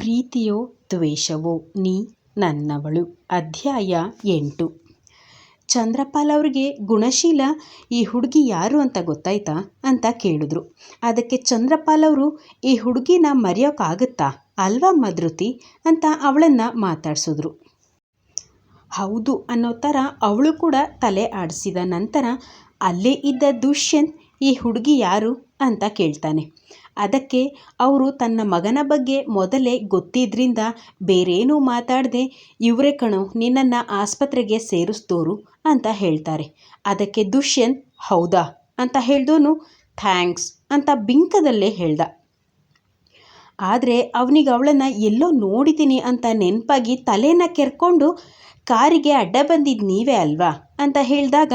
ಪ್ರೀತಿಯೋ ದ್ವೇಷವೋ ನೀ ನನ್ನವಳು. ಅಧ್ಯಾಯ ಎಂಟು. ಚಂದ್ರಪಾಲ್ ಅವ್ರಿಗೆ ಗುಣಶೀಲ ಈ ಹುಡುಗಿ ಯಾರು ಅಂತ ಗೊತ್ತಾಯ್ತಾ ಅಂತ ಕೇಳಿದ್ರು. ಅದಕ್ಕೆ ಚಂದ್ರಪಾಲ್ ಅವರು, ಈ ಹುಡುಗಿನ ಮರೆಯೋಕ್ಕಾಗುತ್ತಾ ಅಲ್ವಾ ಮಧುತಿ ಅಂತ ಅವಳನ್ನು ಮಾತಾಡಿಸಿದ್ರು. ಹೌದು ಅನ್ನೋ ಥರ ಅವಳು ಕೂಡ ತಲೆ ಆಡಿಸಿದ ನಂತರ, ಅಲ್ಲೇ ಇದ್ದ ದುಷ್ಯಂತ್ ಈ ಹುಡುಗಿ ಯಾರು? ಅಂತ ಕೇಳ್ತಾನೆ. ಅದಕ್ಕೆ ಅವರು ತನ್ನ ಮಗನ ಬಗ್ಗೆ ಮೊದಲೇ ಗೊತ್ತಿದ್ರಿಂದ ಬೇರೇನೂ ಮಾತಾಡದೆ, ಇವರೇ ಕಣೋ, ನಿನ್ನನ್ನು ಆಸ್ಪತ್ರೆಗೆ ಸೇರಿಸ್ತೋರು ಅಂತ ಹೇಳ್ತಾರೆ. ಅದಕ್ಕೆ ದುಷ್ಯಂತ್, ಹೌದಾ? ಅಂತ ಹೇಳ್ದೋನು, ಥ್ಯಾಂಕ್ಸ್ ಅಂತ ಬಿಂಕದಲ್ಲೇ ಹೇಳ್ದ. ಆದರೆ ಅವನಿಗೆ ಅವಳನ್ನು ಎಲ್ಲೋ ನೋಡಿದ್ದೀನಿ ಅಂತ ನೆನಪಾಗಿ ತಲೆನ ಕೆರ್ಕೊಂಡು ಕಾರಿಗೆ ಅಡ್ಡ ಬಂದಿದ್ದು ನೀವೇ ಅಲ್ವಾ? ಅಂತ ಹೇಳಿದಾಗ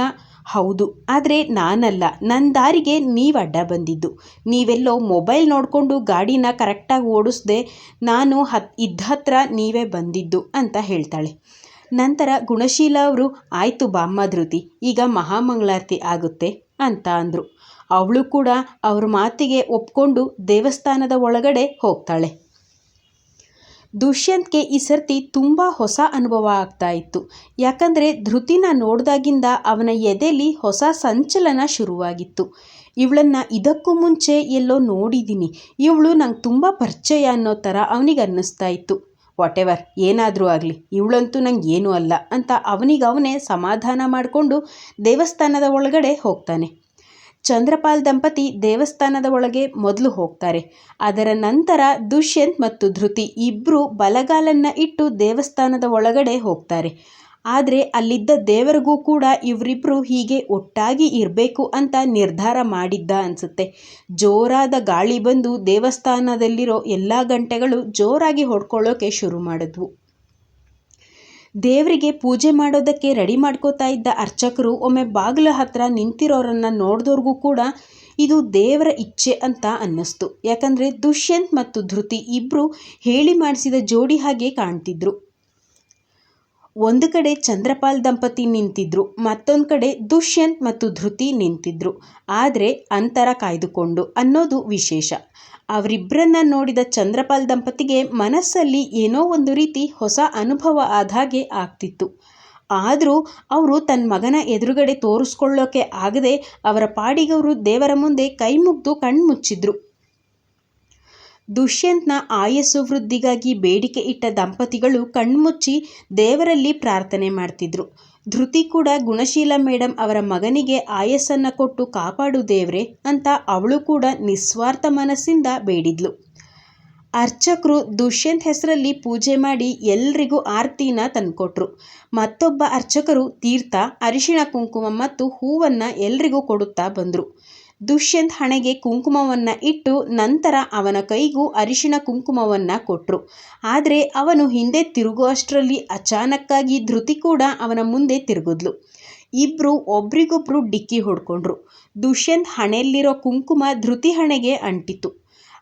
ಹೌದು, ಆದರೆ ನಾನಲ್ಲ. ನನ್ನ ದಾರಿಗೆ ನೀವು ಅಡ್ಡ ಬಂದಿದ್ದು. ನೀವೆಲ್ಲೋ ಮೊಬೈಲ್ ನೋಡಿಕೊಂಡು ಗಾಡಿನ ಕರೆಕ್ಟಾಗಿ ಓಡಿಸ್ದೆ ನಾನು ಹತ್ ಇದ್ದ ಹತ್ರ ನೀವೇ ಬಂದಿದ್ದು ಅಂತ ಹೇಳ್ತಾಳೆ. ನಂತರ ಗುಣಶೀಲ ಅವರು, ಆಯಿತು ಬಾಮ್ಮ ಧೃತಿ, ಈಗ ಮಹಾಮಂಗಳಾರತಿ ಆಗುತ್ತೆ ಅಂತ ಅಂದರು. ಅವಳು ಕೂಡ ಅವ್ರ ಮಾತಿಗೆ ಒಪ್ಕೊಂಡು ದೇವಸ್ಥಾನದ ಒಳಗಡೆ ಹೋಗ್ತಾಳೆ. ದುಷ್ಯಂತ್ಗೆ ಈ ಸರ್ತಿ ತುಂಬ ಹೊಸ ಅನುಭವ ಆಗ್ತಾ ಇತ್ತು. ಯಾಕಂದರೆ ಧೃತಿನ ನೋಡಿದಾಗಿಂದ ಅವನ ಎದೆಲಿ ಹೊಸ ಸಂಚಲನ ಶುರುವಾಗಿತ್ತು. ಇವಳನ್ನು ಇದಕ್ಕೂ ಮುಂಚೆ ಎಲ್ಲೋ ನೋಡಿದ್ದೀನಿ ಇವಳು ನಂಗೆ ತುಂಬ ಪರಿಚಯ ಅನ್ನೋ ಥರ ಅವನಿಗೆ ಅನ್ನಿಸ್ತಾ ಇತ್ತು. ವಾಟ್ ಎವರ್ ಏನಾದರೂ ಆಗಲಿ, ಇವಳಂತೂ ನಂಗೆ ಏನೂ ಅಲ್ಲ ಅಂತ ಅವನಿಗೆ ಅವನೇ ಸಮಾಧಾನ ಮಾಡಿಕೊಂಡು ದೇವಸ್ಥಾನದ ಒಳಗಡೆ ಹೋಗ್ತಾನೆ. ಚಂದ್ರಪಾಲ್ ದಂಪತಿ ದೇವಸ್ಥಾನದ ಒಳಗೆ ಮೊದಲು ಹೋಗ್ತಾರೆ. ಅದರ ನಂತರ ದುಷ್ಯಂತ್ ಮತ್ತು ಧೃತಿ ಇಬ್ಬರು ಬಲಗಾಲನ್ನು ಇಟ್ಟು ದೇವಸ್ಥಾನದ ಒಳಗಡೆ ಹೋಗ್ತಾರೆ. ಆದರೆ ಅಲ್ಲಿದ್ದ ದೇವರಿಗೂ ಕೂಡ ಇವರಿಬ್ಬರು ಹೀಗೆ ಒಟ್ಟಾಗಿ ಇರಬೇಕು ಅಂತ ನಿರ್ಧಾರ ಮಾಡಿದ್ದ ಅನಿಸುತ್ತೆ. ಜೋರಾದ ಗಾಳಿ ಬಂದು ದೇವಸ್ಥಾನದಲ್ಲಿರೋ ಎಲ್ಲ ಗಂಟೆಗಳು ಜೋರಾಗಿ ಹೊಡ್ಕೊಳ್ಳೋಕೆ ಶುರು ಮಾಡಿದ್ವು. ದೇವರಿಗೆ ಪೂಜೆ ಮಾಡೋದಕ್ಕೆ ರೆಡಿ ಮಾಡ್ಕೋತಾ ಇದ್ದ ಅರ್ಚಕರು ಒಮ್ಮೆ ಬಾಗಿಲ ಹತ್ರ ನಿಂತಿರೋರನ್ನ ನೋಡಿದವ್ರಿಗೂ ಕೂಡ ಇದು ದೇವರ ಇಚ್ಛೆ ಅಂತ ಅನ್ನಿಸ್ತು. ಯಾಕಂದರೆ ದುಷ್ಯಂತ್ ಮತ್ತು ಧೃತಿ ಇಬ್ಬರು ಹೇಳಿ ಮಾಡಿಸಿದ ಜೋಡಿ ಹಾಗೆ ಕಾಣ್ತಿದ್ರು. ಒಂದು ಕಡೆ ಚಂದ್ರಪಾಲ್ ದಂಪತಿ ನಿಂತಿದ್ರು, ಮತ್ತೊಂದು ಕಡೆ ದುಷ್ಯಂತ್ ಮತ್ತು ಧೃತಿ ನಿಂತಿದ್ರು. ಆದರೆ ಅಂತರ ಕಾಯ್ದುಕೊಂಡು ಅನ್ನೋದು ವಿಶೇಷ. ಅವರಿಬ್ಬರನ್ನ ನೋಡಿದ ಚಂದ್ರಪಾಲ್ ದಂಪತಿಗೆ ಮನಸ್ಸಲ್ಲಿ ಏನೋ ಒಂದು ರೀತಿ ಹೊಸ ಅನುಭವ ಆದ ಹಾಗೆ ಆಗ್ತಿತ್ತು. ಆದರೂ ಅವರು ತನ್ನ ಮಗನ ಎದುರುಗಡೆ ತೋರಿಸ್ಕೊಳ್ಳೋಕೆ ಆಗದೆ ಅವರ ಪಾಡಿಗವರು ದೇವರ ಮುಂದೆ ಕೈ ಮುಗ್ದು ಕಣ್ಮುಚ್ಚಿದ್ರು. ದುಷ್ಯಂತ್ನ ಆಯಸ್ಸು ವೃದ್ಧಿಗಾಗಿ ಬೇಡಿಕೆ ಇಟ್ಟ ದಂಪತಿಗಳು ಕಣ್ಮುಚ್ಚಿ ದೇವರಲ್ಲಿ ಪ್ರಾರ್ಥನೆ ಮಾಡ್ತಿದ್ರು. ಧೃತಿ ಕೂಡ ಗುಣಶೀಲ ಮೇಡಮ್ ಅವರ ಮಗನಿಗೆ ಆಯಸ್ಸನ್ನು ಕೊಟ್ಟು ಕಾಪಾಡು ದೇವ್ರೆ ಅಂತ ಅವಳು ಕೂಡ ನಿಸ್ವಾರ್ಥ ಮನಸ್ಸಿಂದ ಬೇಡಿದ್ಲು. ಅರ್ಚಕರು ದುಷ್ಯಂತ್ ಹೆಸರಲ್ಲಿ ಪೂಜೆ ಮಾಡಿ ಎಲ್ರಿಗೂ ಆರ್ತಿನ ತಂದುಕೊಟ್ರು. ಮತ್ತೊಬ್ಬ ಅರ್ಚಕರು ತೀರ್ಥ, ಅರಿಶಿಣ ಕುಂಕುಮ ಮತ್ತು ಹೂವನ್ನು ಎಲ್ರಿಗೂ ಕೊಡುತ್ತಾ ಬಂದರು. ದುಷ್ಯಂತ್ ಹಣೆಗೆ ಕುಂಕುಮವನ್ನು ಇಟ್ಟು ನಂತರ ಅವನ ಕೈಗೂ ಅರಿಶಿಣ ಕುಂಕುಮವನ್ನು ಕೊಟ್ಟರು ಆದರೆ ಅವನು ಹಿಂದೆ ತಿರುಗುವಷ್ಟರಲ್ಲಿ ಅಚಾನಕ್ಕಾಗಿ ಧೃತಿ ಕೂಡ ಅವನ ಮುಂದೆ ತಿರುಗಿದ್ಲು. ಇಬ್ಬರು ಒಬ್ರಿಗೊಬ್ರು ಡಿಕ್ಕಿ ಹೊಡ್ಕೊಂಡ್ರು. ದುಷ್ಯಂತ್ ಹಣೆಯಲ್ಲಿರೋ ಕುಂಕುಮ ಧೃತಿ ಹಣೆಗೆ ಅಂಟಿತು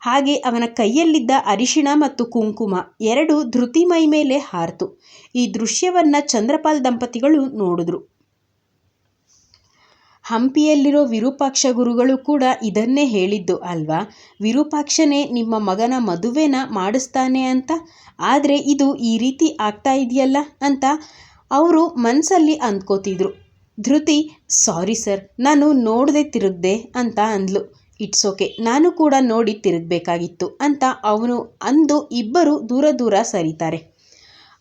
ಹಾಗೆ ಅವನ ಕೈಯಲ್ಲಿದ್ದ ಅರಿಶಿಣ ಮತ್ತು ಕುಂಕುಮ ಎರಡು ಧೃತಿ ಮೈ ಮೇಲೆ ಹಾರಿತು. ಈ ದೃಶ್ಯವನ್ನು ಚಂದ್ರಪಾಲ್ ದಂಪತಿಗಳು ನೋಡಿದ್ರು. ಹಂಪಿಯಲ್ಲಿರೋ ವಿರೂಪಾಕ್ಷ ಗುರುಗಳು ಕೂಡ ಇದನ್ನೇ ಹೇಳಿದ್ದು ಅಲ್ವಾ? ವಿರೂಪಾಕ್ಷನೇ ನಿಮ್ಮ ಮಗನ ಮದುವೆನ ಮಾಡಿಸ್ತಾನೆ ಅಂತ? ಆದರೆ ಇದು ಈ ರೀತಿ ಆಗ್ತಾ ಇದೆಯಲ್ಲ ಅಂತ ಅವರು ಮನಸ್ಸಲ್ಲಿ ಅಂದ್ಕೋತಿದ್ರು. ಧೃತಿ, ಸಾರಿ ಸರ್, ನಾನು ನೋಡದೆ ತಿರುಗ್ದೆ ಅಂತ ಅಂದ್ಲು. ಇಟ್ಸ್ ಓಕೆ, ನಾನು ಕೂಡ ನೋಡಿ ತಿರುಗಬೇಕಾಗಿತ್ತು ಅಂತ ಅವನು ಅಂದು ಇಬ್ಬರು ದೂರ ದೂರ ಸರಿತಾರೆ.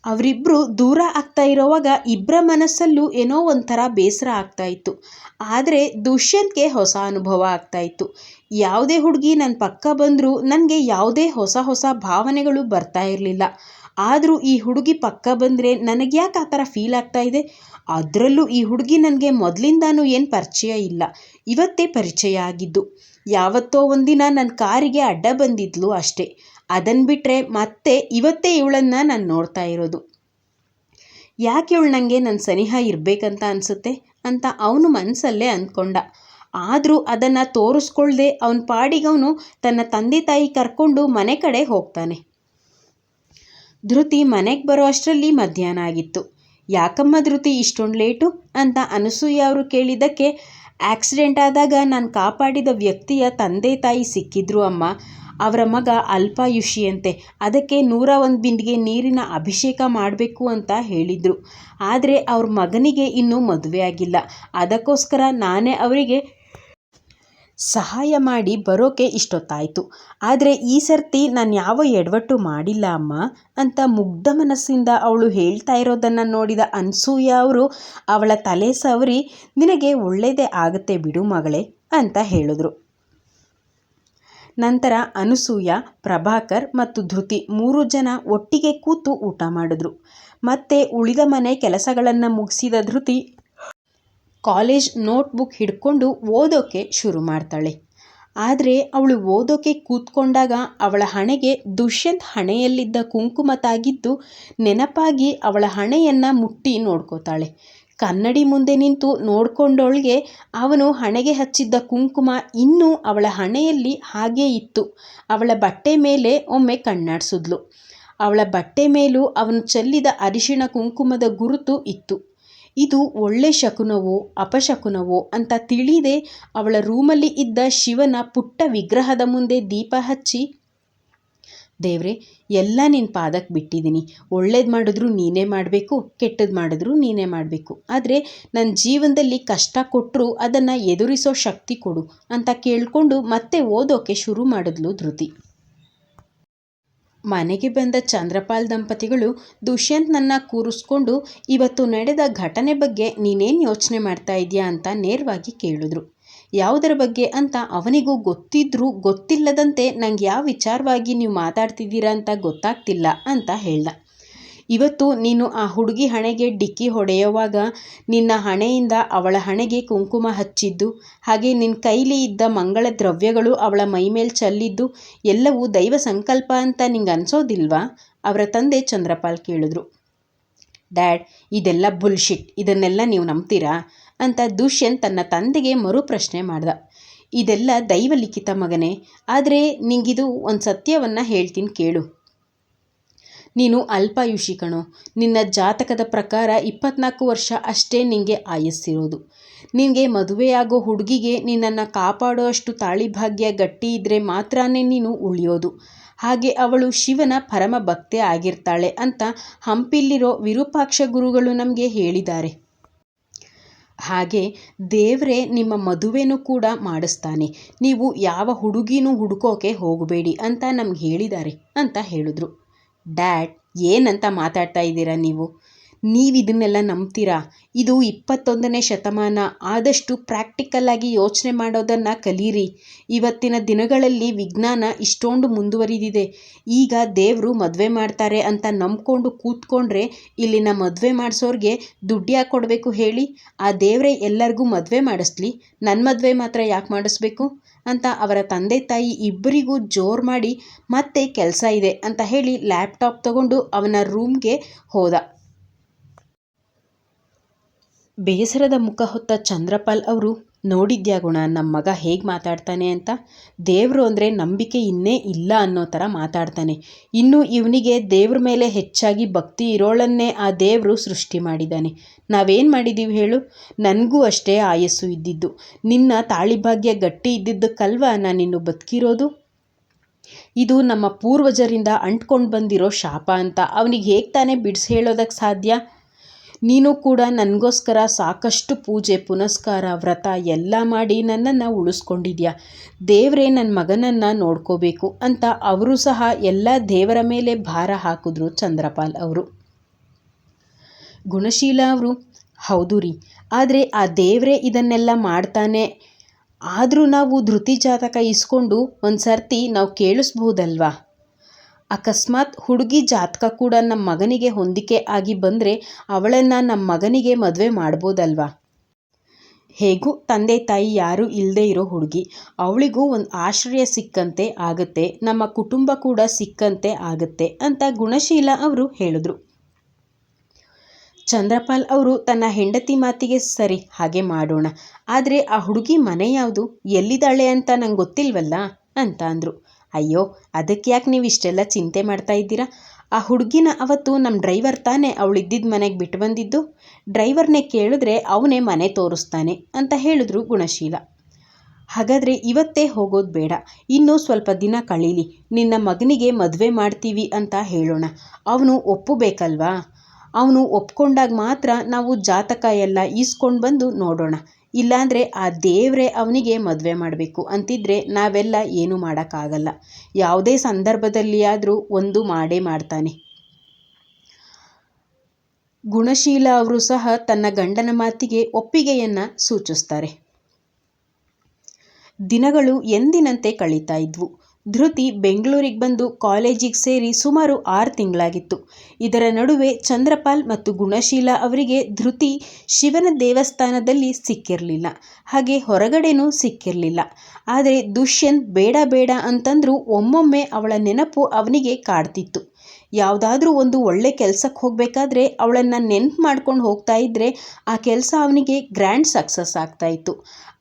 ಅವರಿಬ್ಬರು ದೂರ ಆಗ್ತಾ ಇರೋವಾಗ ಇಬ್ಬರ ಮನಸ್ಸಲ್ಲೂ ಏನೋ ಒಂಥರ ಬೇಸರ ಆಗ್ತಾ ಇತ್ತು. ಆದರೆ ದುಷ್ಯಂತ್ಗೆ ಹೊಸ ಅನುಭವ ಆಗ್ತಾ ಇತ್ತು. ಯಾವುದೇ ಹುಡುಗಿ ನನ್ನ ಪಕ್ಕ ಬಂದರೂ ನನಗೆ ಯಾವುದೇ ಹೊಸ ಹೊಸ ಭಾವನೆಗಳು ಬರ್ತಾ ಇರಲಿಲ್ಲ. ಆದರೂ ಈ ಹುಡುಗಿ ಪಕ್ಕ ಬಂದರೆ ನನಗೆ ಯಾಕೆ ಆ ಥರ ಫೀಲ್ ಆಗ್ತಾ ಇದೆ? ಅದರಲ್ಲೂ ಈ ಹುಡುಗಿ ನನಗೆ ಮೊದಲಿಂದಾನೂ ಏನು ಪರಿಚಯ ಇಲ್ಲ. ಇವತ್ತೇ ಪರಿಚಯ ಆಗಿದ್ದು. ಯಾವತ್ತೋ ಒಂದಿನ ನನ್ನ ಕಾರಿಗೆ ಅಡ್ಡ ಬಂದಿದ್ಲು ಅಷ್ಟೇ. ಅದನ್ನು ಬಿಟ್ಟರೆ ಮತ್ತೆ ಇವತ್ತೇ ಇವಳನ್ನು ನಾನು ನೋಡ್ತಾ ಇರೋದು. ಯಾಕೆ ಇವಳು ನನಗೆ ನನ್ನ ಸನಿಹ ಇರಬೇಕಂತ ಅನಿಸುತ್ತೆ ಅಂತ ಅವನು ಮನಸ್ಸಲ್ಲೇ ಅಂದ್ಕೊಂಡ ಆದರೂ ಅದನ್ನು ತೋರಿಸ್ಕೊಳ್ದೆ ಅವನ ಪಾಡಿಗವನು ತನ್ನ ತಂದೆ ತಾಯಿ ಕರ್ಕೊಂಡು ಮನೆ ಕಡೆ ಹೋಗ್ತಾನೆ. ಧೃತಿ ಮನೆಗೆ ಬರೋ ಅಷ್ಟರಲ್ಲಿ ಮಧ್ಯಾಹ್ನ ಆಗಿತ್ತು. ಯಾಕಮ್ಮ ಧೃತಿ ಇಷ್ಟೊಂದು ಲೇಟು ಅಂತ ಅನಸೂಯ ಅವರು ಕೇಳಿದ್ದಕ್ಕೆ ಆಕ್ಸಿಡೆಂಟ್ ಆದಾಗ ನಾನು ಕಾಪಾಡಿದ ವ್ಯಕ್ತಿಯ ತಂದೆ ತಾಯಿ ಸಿಕ್ಕಿದ್ರು ಅಮ್ಮ. ಅವರ ಮಗ ಅಲ್ಪಾಯುಷಿಯಂತೆ. ಅದಕ್ಕೆ ನೂರ ಒಂದು ಬಿಂದಿಗೆ ನೀರಿನ ಅಭಿಷೇಕ ಮಾಡಬೇಕು ಅಂತ ಹೇಳಿದರು. ಆದರೆ ಅವ್ರ ಮಗನಿಗೆ ಇನ್ನೂ ಮದುವೆ ಆಗಿಲ್ಲ. ಅದಕ್ಕೋಸ್ಕರ ನಾನೇ ಅವರಿಗೆ ಸಹಾಯ ಮಾಡಿ ಬರೋಕೆ ಇಷ್ಟೊತ್ತಾಯಿತು. ಆದರೆ ಈ ಸರ್ತಿ ನಾನು ಯಾವ ಎಡವಟ್ಟು ಮಾಡಿಲ್ಲ ಅಮ್ಮ ಅಂತ ಮುಗ್ಧ ಮನಸ್ಸಿಂದ ಅವಳು ಹೇಳ್ತಾ ಇರೋದನ್ನು ನೋಡಿದ ಅನ್ಸೂಯ ಅವರು, ಅವಳ ತಲೆ ಸವರಿ, ನಿನಗೆ ಒಳ್ಳೆಯದೇ ಆಗುತ್ತೆ ಬಿಡು ಮಗಳೇ ಅಂತ ಹೇಳಿದ್ರು. ನಂತರ ಅನಸೂಯ, ಪ್ರಭಾಕರ್ ಮತ್ತು ಧೃತಿ ಮೂರು ಜನ ಒಟ್ಟಿಗೆ ಕೂತು ಊಟ ಮಾಡಿದ್ರು. ಮತ್ತೆ ಉಳಿದ ಮನೆ ಕೆಲಸಗಳನ್ನು ಮುಗಿಸಿದ ಧೃತಿ ಕಾಲೇಜ್ ನೋಟ್ಬುಕ್ ಹಿಡ್ಕೊಂಡು ಓದೋಕೆ ಶುರು ಮಾಡ್ತಾಳೆ. ಆದರೆ ಅವಳು ಓದೋಕೆ ಕೂತ್ಕೊಂಡಾಗ ಅವಳ ಹಣೆಗೆ ದುಷ್ಯಂತ್ ಹಣೆಯಲ್ಲಿದ್ದ ಕುಂಕುಮ ತಾಗಿದ್ದು ನೆನಪಾಗಿ ಅವಳ ಹಣೆಯನ್ನು ಮುಟ್ಟಿ ನೋಡ್ಕೋತಾಳೆ. ಕನ್ನಡಿ ಮುಂದೆ ನಿಂತು ನೋಡ್ಕೊಂಡವಳಿಗೆ ಅವನು ಹಣೆಗೆ ಹಚ್ಚಿದ್ದ ಕುಂಕುಮ ಇನ್ನೂ ಅವಳ ಹಣೆಯಲ್ಲಿ ಹಾಗೇ ಇತ್ತು. ಅವಳ ಬಟ್ಟೆ ಮೇಲೆ ಒಮ್ಮೆ ಕಣ್ಣಾಡಿಸಿದ್ಲು. ಅವಳ ಬಟ್ಟೆ ಮೇಲೂ ಅವನು ಚೆಲ್ಲಿದ ಅರಿಶಿಣ ಕುಂಕುಮದ ಗುರುತು ಇತ್ತು. ಇದು ಒಳ್ಳೆ ಶಕುನವೋ, ಅಪಶಕುನವೋ ಅಂತ ತಿಳಿದೇ ಅವಳ ರೂಮಲ್ಲಿ ಇದ್ದ ಶಿವನ ಪುಟ್ಟ ವಿಗ್ರಹದ ಮುಂದೆ ದೀಪ ಹಚ್ಚಿ ದೇವ್ರೆ, ಎಲ್ಲ ನಿನ್ನ ಪಾದಕ್ಕೆ ಬಿಟ್ಟಿದ್ದೀನಿ ಒಳ್ಳೇದು ಮಾಡಿದ್ರು ನೀನೇ ಮಾಡಬೇಕು ಕೆಟ್ಟದ್ದು ಮಾಡಿದ್ರು ನೀನೇ ಮಾಡಬೇಕು. ಆದರೆ ನನ್ನ ಜೀವನದಲ್ಲಿ ಕಷ್ಟ ಕೊಟ್ಟರು ಅದನ್ನು ಎದುರಿಸೋ ಶಕ್ತಿ ಕೊಡು ಅಂತ ಕೇಳಿಕೊಂಡು ಮತ್ತೆ ಓದೋಕೆ ಶುರು ಮಾಡಿದ್ಲು ಧೃತಿ. ಮನೆಗೆ ಬಂದ ಚಂದ್ರಪಾಲ್ ದಂಪತಿಗಳು ದುಷ್ಯಂತ್ನನ್ನು ಕೂರಿಸ್ಕೊಂಡು, ಇವತ್ತು ನಡೆದ ಘಟನೆ ಬಗ್ಗೆ ನೀನೇನು ಯೋಚನೆ ಮಾಡ್ತಾ ಇದೆಯಾ? ಅಂತ ನೇರವಾಗಿ ಕೇಳಿದ್ರು. ಯಾವುದರ ಬಗ್ಗೆ ಅಂತ ಅವನಿಗೂ ಗೊತ್ತಿದ್ರೂ ಗೊತ್ತಿಲ್ಲದಂತೆ ನಂಗೆ ಯಾವ ವಿಚಾರವಾಗಿ ನೀವು ಮಾತಾಡ್ತಿದ್ದೀರಾ ಅಂತ ಗೊತ್ತಾಗ್ತಿಲ್ಲ ಅಂತ ಹೇಳ್ದ. ಇವತ್ತು ನೀನು ಆ ಹುಡುಗಿ ಹಣೆಗೆ ಡಿಕ್ಕಿ ಹೊಡೆಯುವಾಗ ನಿನ್ನ ಹಣೆಯಿಂದ ಅವಳ ಹಣೆಗೆ ಕುಂಕುಮ ಹಚ್ಚಿದ್ದು, ಹಾಗೆ ನಿನ್ನ ಕೈಲಿ ಇದ್ದ ಮಂಗಳ ದ್ರವ್ಯಗಳು ಅವಳ ಮೈಮೇಲೆ ಚೆಲ್ಲಿದ್ದು ಎಲ್ಲವೂ ದೈವ ಸಂಕಲ್ಪ ಅಂತ ನಿಂಗೆ ಅನ್ಸೋದಿಲ್ವಾ? ಅವರ ತಂದೆ ಚಂದ್ರಪಾಲ್ ಕೇಳಿದ್ರು. ಡ್ಯಾಡ್, ಇದೆಲ್ಲ ಬುಲ್ಶಿಟ್. ಇದನ್ನೆಲ್ಲ ನೀವು ನಂಬ್ತೀರಾ? ಅಂತ ದುಷ್ಯಂತ್ ತನ್ನ ತಂದೆಗೆ ಮರು ಪ್ರಶ್ನೆ ಮಾಡ್ದ. ಇದೆಲ್ಲ ದೈವಲಿಖಿತ ಮಗನೇ, ಆದರೆ ನಿಂಗಿದು ಒಂದು ಸತ್ಯವನ್ನು ಹೇಳ್ತೀನಿ ಕೇಳು. ನೀನು ಅಲ್ಪಾಯುಷಿ ಕಣೋ. ನಿನ್ನ ಜಾತಕದ ಪ್ರಕಾರ ಇಪ್ಪತ್ನಾಲ್ಕು ವರ್ಷ ಅಷ್ಟೇ ನಿನಗೆ ಆಯಸ್ಸಿರೋದು. ನಿನಗೆ ಮದುವೆಯಾಗೋ ಹುಡುಗಿಗೆ ನಿನ್ನನ್ನು ಕಾಪಾಡೋ ಅಷ್ಟು ತಾಳಿಭಾಗ್ಯ ಗಟ್ಟಿ ಇದ್ದರೆ ಮಾತ್ರನೇ ನೀನು ಉಳಿಯೋದು. ಹಾಗೆ ಅವಳು ಶಿವನ ಪರಮ ಭಕ್ತೆ ಆಗಿರ್ತಾಳೆ ಅಂತ ಹಂಪಿಲಿರೋ ವಿರೂಪಾಕ್ಷ ಗುರುಗಳು ನಮಗೆ ಹೇಳಿದ್ದಾರೆ. ಹಾಗೆ ದೇವರೇ ನಿಮ್ಮ ಮದುವೆನೂ ಕೂಡ ಮಾಡಿಸ್ತಾನೆ. ನೀವು ಯಾವ ಹುಡುಗಿನೂ ಹುಡುಕೋಕೆ ಹೋಗಬೇಡಿ ಅಂತ ನಮ್ಗೆ ಹೇಳಿದ್ದಾರೆ ಅಂತ ಹೇಳಿದ್ರು. ಡ್ಯಾಡ್, ಏನಂತ ಮಾತಾಡ್ತಾ ಇದ್ದೀರಾ ನೀವು? ನೀವು ಇದನ್ನೆಲ್ಲ ನಂಬ್ತೀರಾ? ಇದು ಇಪ್ಪತ್ತೊಂದನೇ ಶತಮಾನ. ಆದಷ್ಟು ಪ್ರಾಕ್ಟಿಕಲ್ಲಾಗಿ ಯೋಚನೆ ಮಾಡೋದನ್ನು ಕಲೀರಿ. ಇವತ್ತಿನ ದಿನಗಳಲ್ಲಿ ವಿಜ್ಞಾನ ಇಷ್ಟೊಂದು ಮುಂದುವರಿದಿದೆ. ಈಗ ದೇವರು ಮದುವೆ ಮಾಡ್ತಾರೆ ಅಂತ ನಂಬ್ಕೊಂಡು ಕೂತ್ಕೊಂಡ್ರೆ ಇಲ್ಲಿನ ಮದುವೆ ಮಾಡಿಸೋರಿಗೆ ದುಡ್ಡು ಯಾಕೆ ಕೊಡಬೇಕು ಹೇಳಿ? ಆ ದೇವರೇ ಎಲ್ಲರಿಗೂ ಮದುವೆ ಮಾಡಿಸ್ಲಿ. ನನ್ನ ಮದುವೆ ಮಾತ್ರ ಯಾಕೆ ಮಾಡಿಸ್ಬೇಕು? ಅಂತ ಅವರ ತಂದೆ ತಾಯಿ ಇಬ್ಬರಿಗೂ ಜೋರು ಮಾಡಿ, ಮತ್ತೆ ಕೆಲಸ ಇದೆ ಅಂತ ಹೇಳಿ ಲ್ಯಾಪ್ಟಾಪ್ ತಗೊಂಡು ಅವನ ರೂಮ್ಗೆ ಹೋದ. ಬೇಸರದ ಮುಖ ಹೊತ್ತ ಚಂದ್ರಪಾಲ್ ಅವರು, ನೋಡಿದ್ಯಾ ಗುಣ ನಮ್ಮ ಮಗ ಹೇಗೆ ಮಾತಾಡ್ತಾನೆ ಅಂತ? ದೇವರು ಅಂದರೆ ನಂಬಿಕೆ ಇನ್ನೇ ಇಲ್ಲ ಅನ್ನೋ ಥರ ಮಾತಾಡ್ತಾನೆ. ಇನ್ನು ಇವನಿಗೆ ದೇವ್ರ ಮೇಲೆ ಹೆಚ್ಚಾಗಿ ಭಕ್ತಿ ಇರೋಳನ್ನೇ ಆ ದೇವರು ಸೃಷ್ಟಿ ಮಾಡಿದ್ದಾನೆ ನಾವೇನು ಮಾಡಿದ್ದೀವಿ ಹೇಳು? ನನಗೂ ಅಷ್ಟೇ ಆಯಸ್ಸು ಇದ್ದಿದ್ದು. ನಿನ್ನ ತಾಳಿಭಾಗ್ಯ ಗಟ್ಟಿ ಇದ್ದಿದ್ದಕ್ಕಲ್ವ ನಾನಿನ್ನು ಬದುಕಿರೋದು? ಇದು ನಮ್ಮ ಪೂರ್ವಜರಿಂದ ಅಂಟ್ಕೊಂಡು ಬಂದಿರೋ ಶಾಪ ಅಂತ. ಅವನಿಗೆ ಹೇಗೆ ತಾನೇ ಬಿಡಿಸಿ ಹೇಳೋದಕ್ಕೆ ಸಾಧ್ಯ? ನೀನು ಕೂಡ ನನಗೋಸ್ಕರ ಸಾಕಷ್ಟು ಪೂಜೆ, ಪುನಸ್ಕಾರ, ವ್ರತ ಎಲ್ಲ ಮಾಡಿ ನನ್ನನ್ನು ಉಳಿಸ್ಕೊಂಡಿದ್ಯಾ? ದೇವರೇ ನನ್ನ ಮಗನನ್ನು ನೋಡ್ಕೋಬೇಕು ಅಂತ ಅವರು ಸಹ ಎಲ್ಲ ದೇವರ ಮೇಲೆ ಭಾರ ಹಾಕಿದ್ರು ಚಂದ್ರಪಾಲ್ ಅವರು. ಗುಣಶೀಲ ಅವರು, ಹೌದು ರೀ. ಆದರೆ ಆ ದೇವರೇ ಇದನ್ನೆಲ್ಲ ಮಾಡ್ತಾನೆ. ಆದರೂ ನಾವು ಧೃತಿ ಜಾತಕ ಇಸ್ಕೊಂಡು ಒಂದು ಸರ್ತಿ ನಾವು ಕೇಳಿಸ್ಬೋದಲ್ವಾ? ಅಕಸ್ಮಾತ್ ಹುಡುಗಿ ಜಾತಕ ಕೂಡ ನಮ್ಮ ಮಗನಿಗೆ ಹೊಂದಿಕೆ ಆಗಿ ಬಂದರೆ ಅವಳನ್ನು ನಮ್ಮ ಮಗನಿಗೆ ಮದುವೆ ಮಾಡ್ಬೋದಲ್ವಾ? ಹೇಗೂ ತಂದೆ ತಾಯಿ ಯಾರೂ ಇಲ್ಲದೆ ಇರೋ ಹುಡುಗಿ, ಅವಳಿಗೂ ಒಂದು ಆಶ್ರಯ ಸಿಕ್ಕಂತೆ ಆಗುತ್ತೆ, ನಮ್ಮ ಕುಟುಂಬ ಕೂಡ ಸಿಕ್ಕಂತೆ ಆಗುತ್ತೆ ಅಂತ ಗುಣಶೀಲ ಅವರು ಹೇಳಿದ್ರು. ಚಂದ್ರಪಾಲ್ ಅವರು ತನ್ನ ಹೆಂಡತಿ ಮಾತಿಗೆ ಸರಿ, ಹಾಗೆ ಮಾಡೋಣ. ಆದರೆ ಆ ಹುಡುಗಿ ಮನೆ ಯಾವುದು, ಎಲ್ಲಿದ್ದಾಳೆ ಅಂತ ನಂಗೆ ಗೊತ್ತಿಲ್ವಲ್ಲ? ಅಂತ ಅಂದರು. ಅಯ್ಯೋ, ಅದಕ್ಕೆ ಯಾಕೆ ನೀವು ಇಷ್ಟೆಲ್ಲ ಚಿಂತೆ ಮಾಡ್ತಾ ಇದ್ದೀರಾ? ಆ ಹುಡುಗಿನ ಅವತ್ತು ನಮ್ಮ ಡ್ರೈವರ್ ತಾನೇ ಅವಳಿದ್ದಿದ್ದ ಮನೆಗೆ ಬಿಟ್ಟು ಬಂದಿದ್ದು. ಡ್ರೈವರ್ನೇ ಕೇಳಿದ್ರೆ ಅವನೇ ಮನೆ ತೋರಿಸ್ತಾನೆ ಅಂತ ಹೇಳಿದ್ರು ಗುಣಶೀಲ. ಹಾಗಾದರೆ ಇವತ್ತೇ ಹೋಗೋದು ಬೇಡ. ಇನ್ನೂ ಸ್ವಲ್ಪ ದಿನ ಕಳೀಲಿ. ನಿನ್ನ ಮಗನಿಗೆ ಮದುವೆ ಮಾಡ್ತೀವಿ ಅಂತ ಹೇಳೋಣ. ಅವನು ಒಪ್ಪಬೇಕಲ್ವಾ? ಅವನು ಒಪ್ಕೊಂಡಾಗ ಮಾತ್ರ ನಾವು ಜಾತಕ ಎಲ್ಲ ಈಸ್ಕೊಂಡು ಬಂದು ನೋಡೋಣ. ಇಲ್ಲಾಂದರೆ ಆ ದೇವರೇ ಅವನಿಗೆ ಮದುವೆ ಮಾಡಬೇಕು. ಅಂತಿದ್ರೆ ನಾವೆಲ್ಲ ಏನೂ ಮಾಡೋಕ್ಕಾಗಲ್ಲ. ಯಾವುದೇ ಸಂದರ್ಭದಲ್ಲಿ ಆದರೂ ಒಂದು ಮಾಡೇ ಮಾಡ್ತಾನೆ. ಗುಣಶೀಲ ಅವರು ಸಹ ತನ್ನ ಗಂಡನ ಮಾತಿಗೆ ಒಪ್ಪಿಗೆಯನ್ನು ಸೂಚಿಸ್ತಾರೆ. ದಿನಗಳು ಎಂದಿನಂತೆ ಕಳೀತಾ ಇದ್ವು. ಧೃತಿ ಬೆಂಗಳೂರಿಗೆ ಬಂದು ಕಾಲೇಜಿಗೆ ಸೇರಿ ಸುಮಾರು ಆರು ತಿಂಗಳಾಗಿತ್ತು. ಇದರ ನಡುವೆ ಚಂದ್ರಪಾಲ್ ಮತ್ತು ಗುಣಶೀಲ ಅವರಿಗೆ ಧೃತಿ ಶಿವನ ದೇವಸ್ಥಾನದಲ್ಲಿ ಸಿಕ್ಕಿರಲಿಲ್ಲ. ಹಾಗೆ ಹೊರಗಡೆನೂ ಸಿಕ್ಕಿರಲಿಲ್ಲ. ಆದರೆ ದುಷ್ಯಂತ್ ಬೇಡ ಬೇಡ ಅಂತಂದರೂ ಒಮ್ಮೊಮ್ಮೆ ಅವಳ ನೆನಪು ಅವನಿಗೆ ಕಾಡ್ತಿತ್ತು. ಯಾವುದಾದ್ರೂ ಒಂದು ಒಳ್ಳೆ ಕೆಲಸಕ್ಕೆ ಹೋಗಬೇಕಾದ್ರೆ ಅವಳನ್ನು ನೆನ್ಪು ಮಾಡ್ಕೊಂಡು ಹೋಗ್ತಾ ಇದ್ದರೆ ಆ ಕೆಲಸ ಅವನಿಗೆ ಗ್ರ್ಯಾಂಡ್ ಸಕ್ಸಸ್ ಆಗ್ತಾಯಿತ್ತು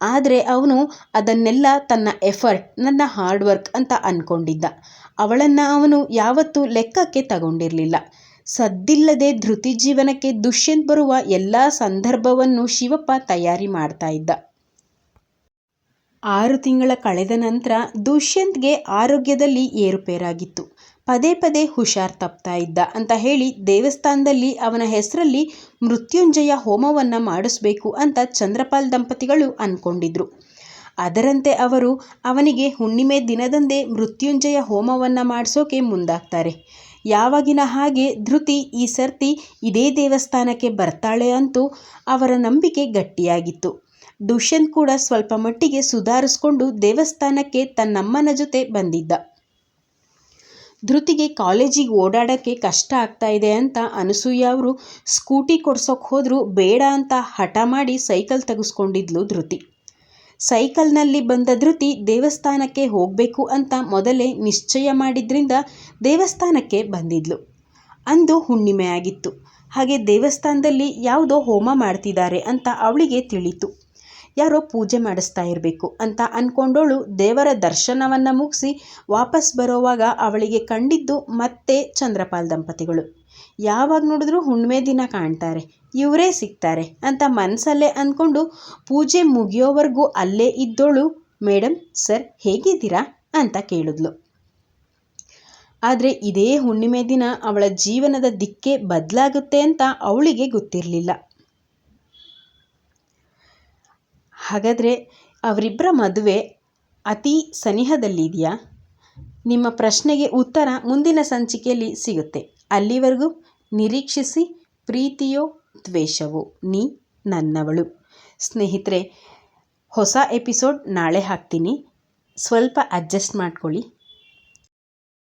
ಆದರೆ ಅವನು ಅದನ್ನೆಲ್ಲ ತನ್ನ ಎಫರ್ಟ್, ನನ್ನ ಹಾರ್ಡ್ ವರ್ಕ್ ಅಂತ ಅಂದ್ಕೊಂಡಿದ್ದ ಅವಳನ್ನು ಅವನು ಯಾವತ್ತೂ ಲೆಕ್ಕಕ್ಕೆ ತಗೊಂಡಿರಲಿಲ್ಲ. ಸದ್ದಿಲ್ಲದೆ ಧೃತಿ ಜೀವನಕ್ಕೆ ದುಷ್ಯಂತ್ ಬರುವ ಎಲ್ಲ ಸಂದರ್ಭವನ್ನು ಶಿವಪ್ಪ ತಯಾರಿ ಮಾಡ್ತಾ ಇದ್ದ. ಆರು ತಿಂಗಳ ಕಳೆದ ನಂತರ ದುಷ್ಯಂತ್ಗೆ ಆರೋಗ್ಯದಲ್ಲಿ ಏರುಪೇರಾಗಿತ್ತು. ಪದೇ ಪದೇ ಹುಷಾರ್ ತಪ್ತಾ ಇದ್ದ ಅಂತ ಹೇಳಿ ದೇವಸ್ಥಾನದಲ್ಲಿ ಅವನ ಹೆಸರಲ್ಲಿ ಮೃತ್ಯುಂಜಯ ಹೋಮವನ್ನು ಮಾಡಿಸ್ಬೇಕು ಅಂತ ಚಂದ್ರಪಾಲ್ ದಂಪತಿಗಳು ಅಂದ್ಕೊಂಡಿದ್ರು ಅದರಂತೆ ಅವರು ಅವನಿಗೆ ಹುಣ್ಣಿಮೆ ದಿನದಂದೇ ಮೃತ್ಯುಂಜಯ ಹೋಮವನ್ನು ಮಾಡಿಸೋಕೆ ಮುಂದಾಗ್ತಾರೆ. ಯಾವಾಗಿನ ಹಾಗೆ ಧೃತಿ ಈ ಸರ್ತಿ ಇದೇ ದೇವಸ್ಥಾನಕ್ಕೆ ಬರ್ತಾಳೆ ಅಂತೂ ಅವರ ನಂಬಿಕೆ ಗಟ್ಟಿಯಾಗಿತ್ತು. ದುಷ್ಯಂತ್ ಕೂಡ ಸ್ವಲ್ಪ ಮಟ್ಟಿಗೆ ಸುಧಾರಿಸ್ಕೊಂಡು ದೇವಸ್ಥಾನಕ್ಕೆ ತನ್ನಮ್ಮನ ಜೊತೆ ಬಂದಿದ್ದ. ಧೃತಿಗೆ ಕಾಲೇಜಿಗೆ ಓಡಾಡೋಕ್ಕೆ ಕಷ್ಟ ಆಗ್ತಾ ಇದೆ ಅಂತ ಅನಸೂಯ ಅವರು ಸ್ಕೂಟಿ ಕೊಡ್ಸೋಕೆ ಹೋದರೂ ಬೇಡ ಅಂತ ಹಠ ಮಾಡಿ ಸೈಕಲ್ ತೆಗೆಸ್ಕೊಂಡಿದ್ಲು ಧೃತಿ. ಸೈಕಲ್ನಲ್ಲಿ ಬಂದ ಧೃತಿ ದೇವಸ್ಥಾನಕ್ಕೆ ಹೋಗಬೇಕು ಅಂತ ಮೊದಲೇ ನಿಶ್ಚಯ ಮಾಡಿದ್ರಿಂದ ದೇವಸ್ಥಾನಕ್ಕೆ ಬಂದಿದ್ಲು. ಅಂದು ಹುಣ್ಣಿಮೆ ಆಗಿತ್ತು ಹಾಗೆ ದೇವಸ್ಥಾನದಲ್ಲಿ ಯಾವುದೋ ಹೋಮ ಮಾಡ್ತಿದ್ದಾರೆ ಅಂತ ಅವಳಿಗೆ ತಿಳಿತು. ಯಾರೋ ಪೂಜೆ ಮಾಡಿಸ್ತಾ ಇರಬೇಕು ಅಂತ ಅಂದ್ಕೊಂಡೋಳು ದೇವರ ದರ್ಶನವನ್ನು ಮುಗಿಸಿ ವಾಪಸ್ ಬರೋವಾಗ ಅವಳಿಗೆ ಕಂಡಿದ್ದು ಮತ್ತೆ ಚಂದ್ರಪಾಲ್ ದಂಪತಿಗಳು. ಯಾವಾಗ ನೋಡಿದ್ರು ಹುಣ್ಣಿಮೆ ದಿನ ಕಾಣ್ತಾರೆ, ಇವರೇ ಸಿಗ್ತಾರೆ ಅಂತ ಮನಸ್ಸಲ್ಲೇ ಅಂದ್ಕೊಂಡು ಪೂಜೆ ಮುಗಿಯೋವರೆಗೂ ಅಲ್ಲೇ ಇದ್ದೋಳು ಮೇಡಮ್ ಸರ್ ಹೇಗಿದ್ದೀರಾ? ಅಂತ ಕೇಳಿದ್ಲು. ಆದರೆ ಇದೇ ಹುಣ್ಣಿಮೆ ದಿನ ಅವಳ ಜೀವನದ ದಿಕ್ಕೇ ಬದಲಾಗುತ್ತೆ ಅಂತ ಅವಳಿಗೆ ಗೊತ್ತಿರಲಿಲ್ಲ. ಹಾಗಾದರೆ ಅವರಿಬ್ಬರ ಮದುವೆ ಅತಿ ಸನಿಹದಲ್ಲಿದೆಯಾ? ನಿಮ್ಮ ಪ್ರಶ್ನೆಗೆ ಉತ್ತರ ಮುಂದಿನ ಸಂಚಿಕೆಯಲ್ಲಿ ಸಿಗುತ್ತೆ. ಅಲ್ಲಿವರೆಗೂ ನಿರೀಕ್ಷಿಸಿ ಪ್ರೀತಿಯೋ ದ್ವೇಷವೋ, ನೀ ನನ್ನವಳು. ಸ್ನೇಹಿತರೆ, ಹೊಸ ಎಪಿಸೋಡ್ ನಾಳೆ ಹಾಕ್ತೀನಿ. ಸ್ವಲ್ಪ ಅಡ್ಜಸ್ಟ್ ಮಾಡ್ಕೊಳ್ಳಿ.